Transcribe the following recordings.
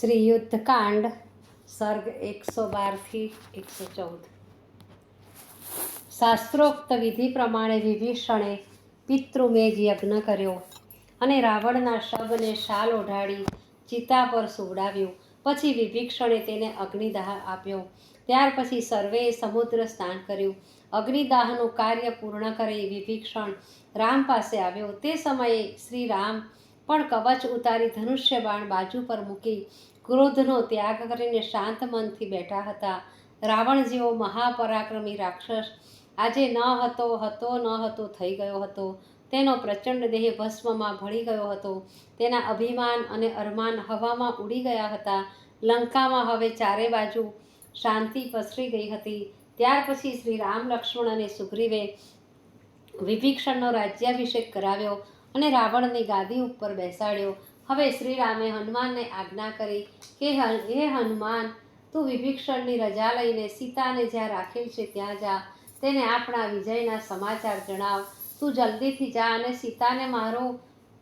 શ્રી યુદ્ધકાંડ સર્ગ એકસો બારથી એકસો ચૌદ. શાસ્ત્રોક્ત વિધિ પ્રમાણે વિભીષણે પિતૃમેજ યજ્ઞ કર્યો અને રાવણના શબને શાલ ઓઢાડી ચિતા પર સુવડાવ્યું. પછી વિભીક્ષણે તેને અગ્નિદાહ આપ્યો. ત્યાર પછી સર્વેએ સમુદ્ર સ્નાન કર્યું. અગ્નિદાહનું કાર્ય પૂર્ણ કરી વિભીક્ષણ રામ પાસે આવ્યો. તે સમયે શ્રી રામ પણ કવચ ઉતારી ધનુષ્ય બાણ બાજુ પર મૂકી ક્રોધનો ત્યાગ કરીને શાંત મનથી બેઠા હતા. રાવણ જેવો મહાપરાક્રમી રાક્ષસ આજે ન હતો હતો ન હતો, થઈ ગયો હતો. તેનો પ્રચંડ દેહ ભસ્મમાં ભળી ગયો હતો. તેના અભિમાન અને અરમાન હવામાં ઉડી ગયા હતા. લંકામાં હવે ચારે બાજુ શાંતિ પસરી ગઈ હતી. ત્યાર પછી શ્રી રામ લક્ષ્મણ અને સુગ્રીવે વિભીક્ષણનો રાજ્યાભિષેક કરાવ્યો. અને રાવણની ગાદી ઉપર બેસાડ્યો. હવે શ્રી રામે હનુમાનને આજ્ઞા કરી કે, હે હનુમાન, તું વિભીક્ષણની રજા લઈને સીતાને જ્યાં રાખેલ છે ત્યાં જા. તેને આપણા વિજયના સમાચાર જણાવ. તું જલ્દીથી જા અને સીતાને મારો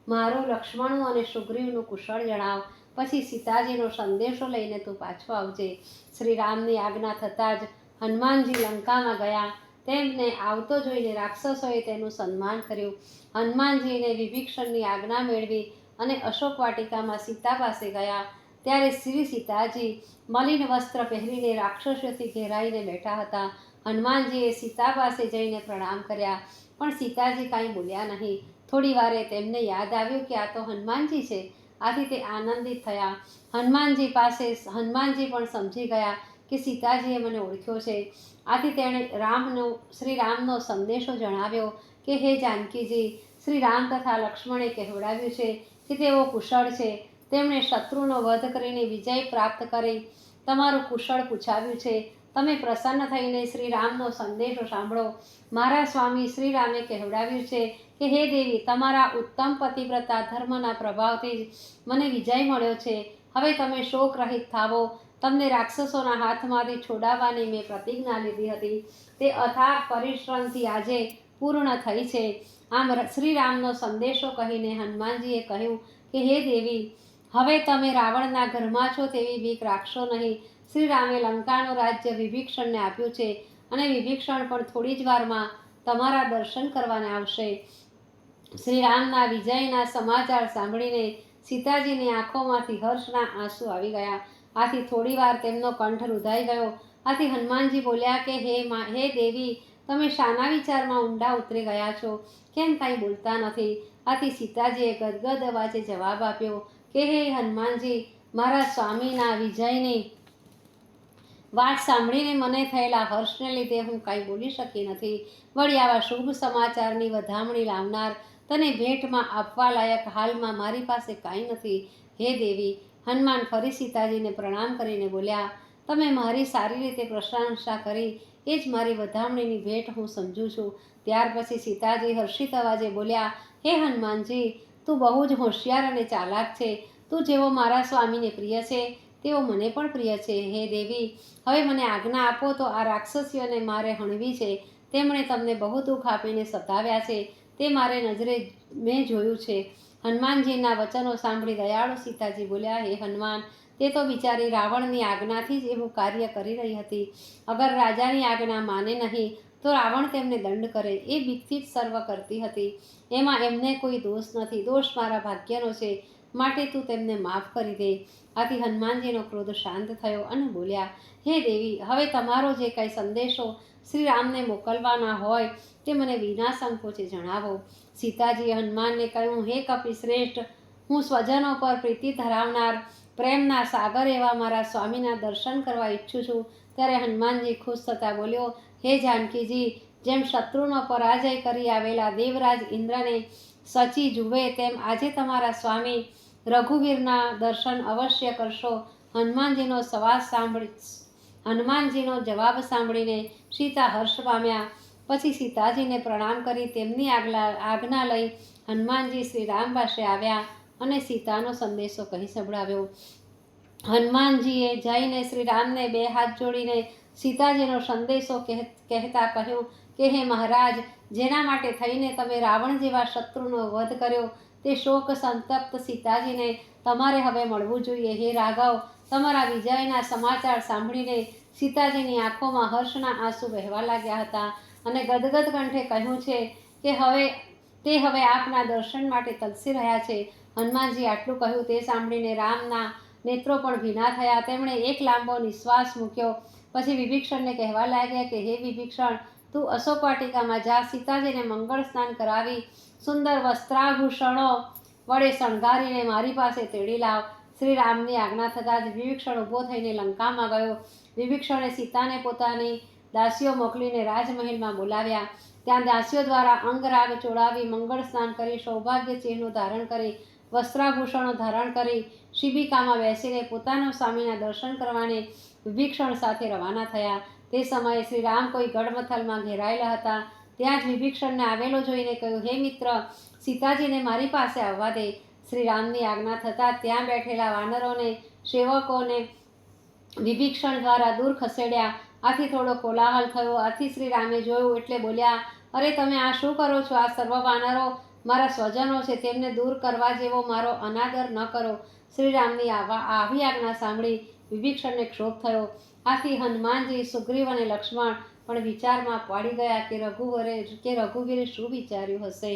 મારો લક્ષ્મણનું અને સુગ્રીવનું કુશળ જણાવ. પછી સીતાજીનો સંદેશો લઈને તું પાછો આવજે. શ્રી રામની આજ્ઞા થતાં જ હનુમાનજી લંકામાં ગયા. તેમને આવતો જોઈને રાક્ષસોએ તેનું સન્માન કર્યું. હનુમાનજીને વિભીક્ષણની આજ્ઞા મેળવી અને અશોક વાટિકામાં સીતા પાસે ગયા. ત્યારે શ્રી સીતાજી મલિન વસ્ત્ર પહેરીને રાક્ષસોથી ઘેરાઈને બેઠા હતા. હનુમાનજીએ સીતા પાસે જઈને પ્રણામ કર્યા, પણ સીતાજી કાંઈ બોલ્યા નહીં. થોડી વારે તેમને યાદ આવ્યું કે આ તો હનુમાનજી છે. આથી તે આનંદિત થયા. હનુમાનજી પાસે, હનુમાનજી પણ સમજી ગયા. કે સીતાજીએ મને ઓળખ્યો છે. આથી તેણે રામનો, શ્રી રામનો સંદેશો જણાવ્યો કે, હે જાનકીજી, શ્રી રામ તથા લક્ષ્મણે કહેવડાવ્યું છે કે તેઓ કુશળ છે. તેમણે શત્રુનો વધ કરીને વિજય પ્રાપ્ત કરી. તમારું કુશળ પૂછાવ્યું છે. તમે પ્રસન્ન થઈને શ્રી રામનો સંદેશો સાંભળો. મારા સ્વામી શ્રી રામે કહેવડાવ્યું છે કે, હે દેવી, તમારા ઉત્તમ પતિવ્રતા ધર્મના પ્રભાવથી જ મને વિજય મળ્યો છે. હવે તમે શોક રહિત થાવો. તમને રાક્ષસોના હાથમાંથી છોડાવવાની મેં પ્રતિજ્ઞા લીધી હતી. તે અથાગ પરિશ્રમથી આજે પૂર્ણ થઈ છે. આમ શ્રીરામનો સંદેશો કહીને હનુમાનજીએ કહ્યું કે, હે દેવી, હવે તમે રાવણના ઘરમાં છો તેવી બીક રાખશો નહીં. શ્રી રામે લંકાનું રાજ્ય વિભીક્ષણને આપ્યું છે અને વિભીષણ પણ થોડી જ વારમાં તમારા દર્શન કરવાને આવશે. શ્રીરામના વિજયના સમાચાર સાંભળીને સીતાજીની આંખોમાંથી હર્ષના આંસુ આવી ગયા. આથી થોડી વાર તેમનો કંઠ રૂધાઈ ગયો. આથી હનુમાનજી બોલ્યા કે, હે મા, હે દેવી, તમે શાના વિચારમાં ઊંડા ઉતરી ગયા છો? કેમ કાંઈ બોલતા નથી? આથી સીતાજીએ ગદગદ અવાજે જવાબ આપ્યો કે, હે હનુમાનજી, મારા સ્વામીના વિજયની વાત સાંભળીને મને થયેલા હર્ષને લીધે હું કાંઈ બોલી શકી નથી. વળી આવા શુભ સમાચારની વધામણી લાવનાર તને ભેટમાં આપવા લાયક હાલમાં મારી પાસે કાંઈ નથી. હે દેવી હનુમાન ફરી સીતાજીને પ્રણામ કરીને બોલ્યા, તમે મારી સારી રીતે પ્રશંસા કરી, એ જ મારી વધામણીની ભેટ હું સમજું છું. ત્યાર પછી સીતાજી હર્ષિત અવાજે બોલ્યા, હે હનુમાનજી, તું બહુ જ હોશિયાર અને ચાલાક છે. તું જેવો મારા સ્વામીને પ્રિય છે તેઓ મને પણ પ્રિય છે. હે દેવી, હવે મને આજ્ઞા આપો તો આ રાક્ષસીઓને મારે હણવી છે. તેમણે તમને બહુ દુઃખ આપીને સતાવ્યા છે. તે મારે નજરે મેં જોયું છે. હનુમાનજીના વચનો સાંભળી દયાળુ સીતાજી બોલ્યા, હે હનુમાન, તે તો બિચારી રાવણની આજ્ઞાથી જ એવું કાર્ય કરી રહી હતી. અગર રાજાની આજ્ઞા માને નહીં, તો રાવણ તેમને દંડ કરે. એ બીકથી જ સર્વ કરતી હતી. એમાં એમને કોઈ દોષ નથી. દોષ મારા ભાગ્યનો છે. માટે તું તેમને માફ કરી દે. આથી હનુમાનજીનો ક્રોધ શાંત થયો અને બોલ્યા, હે દેવી, હવે તમારો જે કાંઈ સંદેશો શ્રી રામને મોકલવાના હોય તે મને વિના સંકોચે જણાવો. સીતાજીએ હનુમાનને કહ્યું, હે કપિ શ્રેષ્ઠ, હું સ્વજનો પર પ્રીતિ ધરાવનાર પ્રેમના સાગર એવા મારા સ્વામીના દર્શન કરવા ઈચ્છું છું. ત્યારે હનુમાનજી ખુશ થતા બોલ્યો, હે જાનકીજી, જેમ શત્રુનો પરાજય કરી આવેલા દેવરાજ ઇન્દ્રને સચી જુએ તેમ આજે તમારા સ્વામી રઘુવીરના દર્શન અવશ્ય કરશો. હનુમાનજીનો સવાસ સાંભળી, હનુમાનજીનો જવાબ સાંભળીને સીતા હર્ષ પામ્યા. પછી સીતાજીને પ્રણામ કરી તેમની આગલા, આજ્ઞા લઈ હનુમાનજી શ્રી રામ પાસે આવ્યા અને સીતાનો સંદેશો કહી સંભળાવ્યો. હનુમાનજીએ જઈને શ્રી રામને બે હાથ જોડીને સીતાજીનો સંદેશો કહેતા કહ્યું કે, હે મહારાજ, જેના માટે થઈને તમે રાવણ જેવા શત્રુનો વધ કર્યો તે શોક સંતપ્ત સીતાજીને, તમારે હવે મળવું જોઈએ. હે રાઘવ, તમારા વિજયના સમાચાર સાંભળીને સીતાજીની આંખોમાં હર્ષના આંસુ વહેવા લાગ્યા હતા અને ગદગદ કંઠે કહ્યું છે કે હવે, તે હવે આપના દર્શન માટે તલસી રહ્યા છે. હનુમાનજી આટલું કહ્યું તે સાંભળીને રામના નેત્રો પણ ભીના થયા. તેમણે એક લાંબો નિશ્વાસ મૂક્યો. પછી વિભીક્ષણને કહેવા લાગ્યા કે, હે વિભીક્ષણ તું અશોક વાટિકામાં જા. સીતાજીને મંગળ સ્નાન કરાવી. સુંદર વસ્ત્રાભૂષણો વડે શણગારીને મારી પાસે તેડી લાવ. શ્રી રામની આજ્ઞા થતાં જ વિભીક્ષણ ઊભો થઈને લંકામાં ગયો. વિભીક્ષણે સીતાને પોતાની દાસીઓ મોકલીને રાજમહેલમાં બોલાવ્યા. ત્યાં દાસીઓ દ્વારા અંગરાગ ચોડાવી મંગળ સ્નાન કરી સૌભાગ્ય ચિહ્નનું ધારણ કરી, વસ્ત્રાભૂષણો ધારણ કરી, શિબિકામાં બેસીને પોતાના સ્વામીના દર્શન કરવાને વિભીક્ષણ સાથે રવાના થયા. તે સમયે શ્રી રામ કોઈ ગઢમથલમાં ઘેરાયેલા હતા. ત્યાં જ વિભીક્ષણને આવેલો જોઈને કહ્યું, હે મિત્ર, સીતાજીને મારી પાસે આવવા દે. શ્રી રામની આજ્ઞા થતાં ત્યાં બેઠેલા વાનરોને, સેવકોને વિભીક્ષણ દ્વારા દૂર ખસેડ્યા. આથી થોડો કોલાહલ થયો. આથી શ્રી રામે જોયું એટલે બોલ્યા, અરે, તમે આ શું કરો છો? આ સર્વ વાનરો મારા સ્વજનો છે. તેમને દૂર કરવા જેવો મારો અનાદર ન કરો. શ્રી રામની આવા, આવી આજ્ઞા સાંભળી વિભીક્ષણને ક્ષોભ થયો. આથી હનુમાનજી, સુગ્રીવ અને લક્ષ્મણ પણ વિચારમાં પડી ગયા કે રઘુવરે કે રઘુવીરે શું વિચાર્યું હશે?